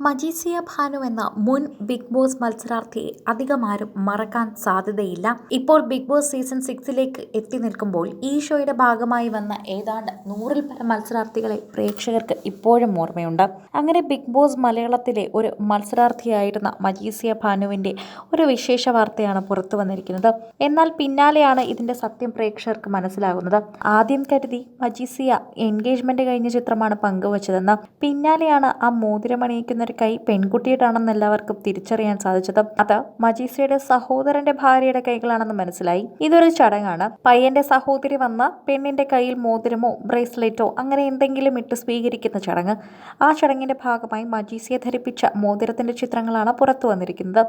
മജീസിയ ഭാനു എന്ന മുൻ big boss മത്സരാർത്ഥിയെ അധികം ആരും മറക്കാൻ സാധ്യതയില്ല. ഇപ്പോൾ ബിഗ് ബോസ് സീസൺ സിക്സിലേക്ക് എത്തി നിൽക്കുമ്പോൾ ഈ ഷോയുടെ ഭാഗമായി വന്ന ഏതാണ്ട് നൂറിൽ പരം മത്സരാർത്ഥികളെ പ്രേക്ഷകർക്ക് ഇപ്പോഴും ഓർമ്മയുണ്ട്. അങ്ങനെ ബിഗ് ബോസ് മലയാളത്തിലെ ഒരു മത്സരാർത്ഥിയായിരുന്ന മജീസിയ ഭാനുവിന്റെ ഒരു വിശേഷ വാർത്തയാണ് പുറത്തു വന്നിരിക്കുന്നത്. എന്നാൽ പിന്നാലെയാണ് ഇതിന്റെ സത്യം പ്രേക്ഷകർക്ക് മനസ്സിലാകുന്നത്. ആദ്യം കരുതി മജീസിയ എൻഗേജ്മെന്റ് കഴിഞ്ഞ ചിത്രമാണ് പങ്കുവച്ചതെന്ന്. പിന്നാലെയാണ് ആ മോതിരമണിയിക്കുന്ന ഒരു കൈ പെൺകുട്ടിയുടെയാണെന്ന് എല്ലാവർക്കും തിരിച്ചറിയാൻ സാധിച്ചത് അത് മജീസയുടെ സഹോദരന്റെ ഭാര്യയുടെ കൈകളാണെന്ന് മനസ്സിലായി. ഇതൊരു ചടങ്ങാണ്. പയ്യന്റെ സഹോദരി വന്ന പെണ്ണിന്റെ കയ്യിൽ മോതിരമോ ബ്രേസ്ലെറ്റോ അങ്ങനെ എന്തെങ്കിലും ഇട്ട് സ്വീകരിക്കുന്ന ചടങ്ങ്. ആ ചടങ്ങിന്റെ ഭാഗമായി മജീസയെ ധരിപ്പിച്ച മോതിരത്തിന്റെ ചിത്രങ്ങളാണ് പുറത്തു വന്നിരിക്കുന്നത്.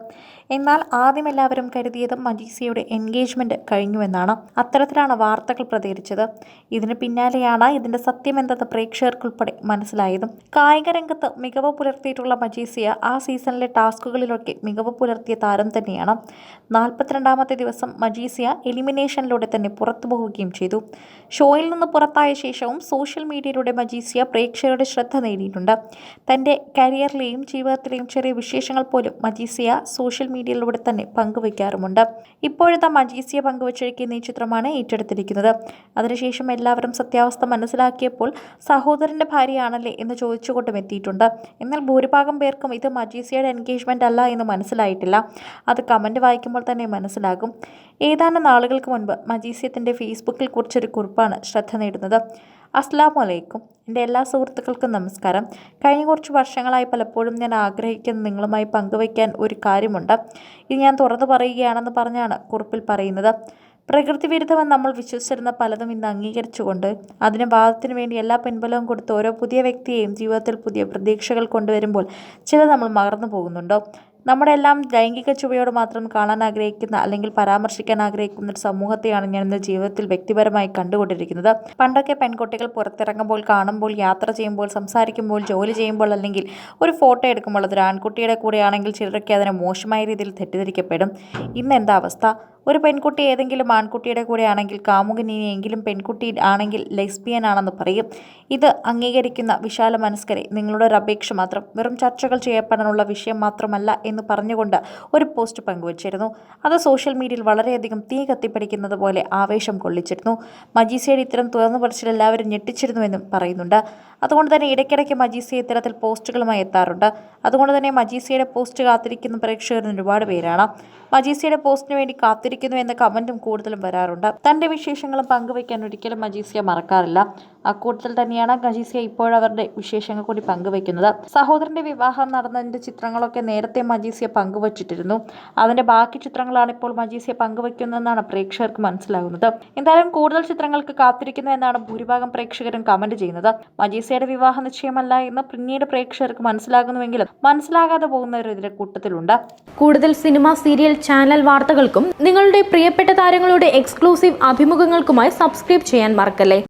എന്നാൽ ആദ്യം എല്ലാവരും കരുതിയത് മജീസിയുടെ എൻഗേജ്മെന്റ് കഴിഞ്ഞുവെന്നാണ്. അത്തരത്തിലാണ് വാർത്തകൾ പ്രതികരിച്ചത് ഇതിന് പിന്നാലെയാണ് ഇതിന്റെ സത്യമെന്തെന്ന് പ്രേക്ഷകർക്കുൾപ്പെടെ മനസ്സിലായതും. കായിക രംഗത്ത് മികവ് പുലർത്തിയിട്ടുള്ള മജീസിയ ആ സീസണിലെ ടാസ്കുകളിലൊക്കെ മികവ് പുലർത്തിയ താരം തന്നെയാണ്. നാൽപ്പത്തിരണ്ടാമത്തെ ദിവസം മജീസിയ എലിമിനേഷനിലൂടെ തന്നെ പുറത്തു പോവുകയും ചെയ്തു. ഷോയിൽ നിന്ന് പുറത്തായ ശേഷവും സോഷ്യൽ മീഡിയയിലൂടെ മജീസിയ പ്രേക്ഷകരുടെ ശ്രദ്ധ നേടിയിട്ടുണ്ട്. തന്റെ കരിയറിലെയും ജീവിതത്തിലെയും ചെറിയ വിശേഷങ്ങൾ പോലും മജീസിയ സോഷ്യൽ മീഡിയയിലൂടെ തന്നെ പങ്കുവയ്ക്കാറുമുണ്ട്. ഇപ്പോഴത്തെ മജീസിയ പങ്കുവച്ചിരിക്കുന്ന ഈ ചിത്രമാണ് ഏറ്റെടുത്തിരിക്കുന്നത്. അതിനുശേഷം എല്ലാവരും സത്യാവസ്ഥ മനസ്സിലാക്കിയപ്പോൾ സഹോദരന്റെ ഭാര്യയാണല്ലേ എന്ന് ചോദിച്ചുകൊണ്ടും എത്തിയിട്ടുണ്ട്. എന്നാൽ ഭൂരിഭാഗം പേർക്കും ഇത് മജീസിയയുടെ എൻഗേജ്മെന്റ് അല്ല എന്ന് മനസ്സിലായിട്ടില്ല. അത് കമന്റ് വായിക്കുമ്പോൾ തന്നെ മനസ്സിലാകും. ഏതാനും നാളുകൾക്ക് മുൻപ് മജീസിയത്തിന്റെ ഫേസ്ബുക്കിൽ കുറിച്ചൊരു കുറിപ്പാണ് ശ്രദ്ധ നേടുന്നത്. അസ്ലാം അലൈക്കും എന്റെ എല്ലാ സുഹൃത്തുക്കൾക്കും നമസ്കാരം. കഴിഞ്ഞ കുറച്ച് വർഷങ്ങളായി പലപ്പോഴും ഞാൻ ആഗ്രഹിക്കുന്ന നിങ്ങളുമായി പങ്കുവയ്ക്കാൻ ഒരു കാര്യമുണ്ട്. ഇത് ഞാൻ തുറന്നു പറയുകയാണെന്ന് പറഞ്ഞാണ് കുറിപ്പിൽ പറയുന്നത്. പ്രകൃതി വിരുദ്ധമെന്ന് നമ്മൾ വിശ്വസിച്ചിരുന്ന പലതും ഇന്ന് അംഗീകരിച്ചുകൊണ്ട് അതിന് വാദത്തിന് വേണ്ടി എല്ലാ പിൻബലവും കൊടുത്ത് ഓരോ പുതിയ വ്യക്തിയെയും ജീവിതത്തിൽ പുതിയ പ്രതീക്ഷകൾ കൊണ്ടുവരുമ്പോൾ ചില നമ്മൾ മറന്നു പോകുന്നുണ്ടോ? നമ്മുടെ എല്ലാം ലൈംഗിക ചുവയോട് മാത്രം കാണാൻ ആഗ്രഹിക്കുന്ന അല്ലെങ്കിൽ പരാമർശിക്കാൻ ആഗ്രഹിക്കുന്ന ഒരു സമൂഹത്തെയാണ് ഞാൻ ഇന്ന് ജീവിതത്തിൽ വ്യക്തിപരമായി കണ്ടുകൊണ്ടിരിക്കുന്നത്. പണ്ടൊക്കെ പെൺകുട്ടികൾ പുറത്തിറങ്ങുമ്പോൾ കാണുമ്പോൾ യാത്ര ചെയ്യുമ്പോൾ സംസാരിക്കുമ്പോൾ ജോലി ചെയ്യുമ്പോൾ അല്ലെങ്കിൽ ഒരു ഫോട്ടോ എടുക്കുമ്പോൾ അതൊരു ആൺകുട്ടിയുടെ കൂടെയാണെങ്കിൽ ചിലരൊക്കെ അതിനെ മോശമായ രീതിയിൽ തെറ്റിദ്ധരിക്കപ്പെടും. ഇന്ന് എന്താ അവസ്ഥ? ഒരു പെൺകുട്ടി ഏതെങ്കിലും ആൺകുട്ടിയുടെ കൂടെ ആണെങ്കിൽ പെൺകുട്ടി ആണെങ്കിൽ ലെസ്ബിയൻ ആണെന്ന് പറയും. ഇത് അംഗീകരിക്കുന്ന വിശാല മനസ്കരെ നിങ്ങളുടെ ഒരു അപേക്ഷ മാത്രം. വെറും ചർച്ചകൾ ചെയ്യപ്പെടാനുള്ള വിഷയം മാത്രമല്ല എന്ന് പറഞ്ഞുകൊണ്ട് ഒരു പോസ്റ്റ് പങ്കുവച്ചിരുന്നു. അത് സോഷ്യൽ മീഡിയയിൽ വളരെയധികം തീ കത്തിപ്പിടിക്കുന്നത് പോലെ ആവേശം കൊള്ളിച്ചിരുന്നു. മജീസയുടെ ഇത്തരം തുറന്നു പറിച്ചിൽ എല്ലാവരും ഞെട്ടിച്ചിരുന്നുവെന്നും പറയുന്നുണ്ട്. അതുകൊണ്ട് തന്നെ ഇടയ്ക്കിടയ്ക്ക് മജീസിയ ഇത്തരത്തിൽ പോസ്റ്റുകളുമായി എത്താറുണ്ട്. അതുകൊണ്ട് തന്നെ മജീസിയുടെ പോസ്റ്റ് കാത്തിരിക്കുന്ന പ്രേക്ഷകരിൽ ഒരുപാട് പേരാണ്. മജീസിയുടെ പോസ്റ്റിന് വേണ്ടി കാത്തിരിക്കുന്നു എന്ന കമന്റും കൂടുതലും വരാറുണ്ട്. തന്റെ വിശേഷങ്ങളും പങ്കുവയ്ക്കാൻ ഒരിക്കലും മജീസിയ മറക്കാറില്ല. അക്കൂട്ടത്തിൽ തന്നെയാണ് ഖജീസ ഇപ്പോഴവരുടെ വിശേഷങ്ങൾ കൂടി പങ്കുവയ്ക്കുന്നത്. സഹോദരന്റെ വിവാഹം നടന്നതിന്റെ ചിത്രങ്ങളൊക്കെ നേരത്തെ മജീസിയ പങ്കുവച്ചിട്ടിരുന്നു. അതിന്റെ ബാക്കി ചിത്രങ്ങളാണ് ഇപ്പോൾ മജീസിയ പങ്കുവയ്ക്കുന്നതെന്നാണ് പ്രേക്ഷകർക്ക് മനസ്സിലാകുന്നത്. എന്തായാലും കൂടുതൽ ചിത്രങ്ങൾക്ക് കാത്തിരിക്കുന്നു എന്നാണ് ഭൂരിഭാഗം പ്രേക്ഷകരും കമന്റ് ചെയ്യുന്നത്. മജീസിയയുടെ വിവാഹ നിശ്ചയമല്ല എന്ന് പിന്നീട് പ്രേക്ഷകർക്ക് മനസ്സിലാകുന്നുവെങ്കിലും മനസ്സിലാകാതെ പോകുന്നവർ ഇതിന്റെ കൂട്ടത്തിലുണ്ട്. കൂടുതൽ സിനിമ സീരിയൽ ചാനൽ വാർത്തകൾക്കും നിങ്ങളുടെ പ്രിയപ്പെട്ട താരങ്ങളുടെ എക്സ്ക്ലൂസീവ് അഭിമുഖങ്ങൾക്കുമായി സബ്സ്ക്രൈബ് ചെയ്യാൻ മറക്കല്ലേ?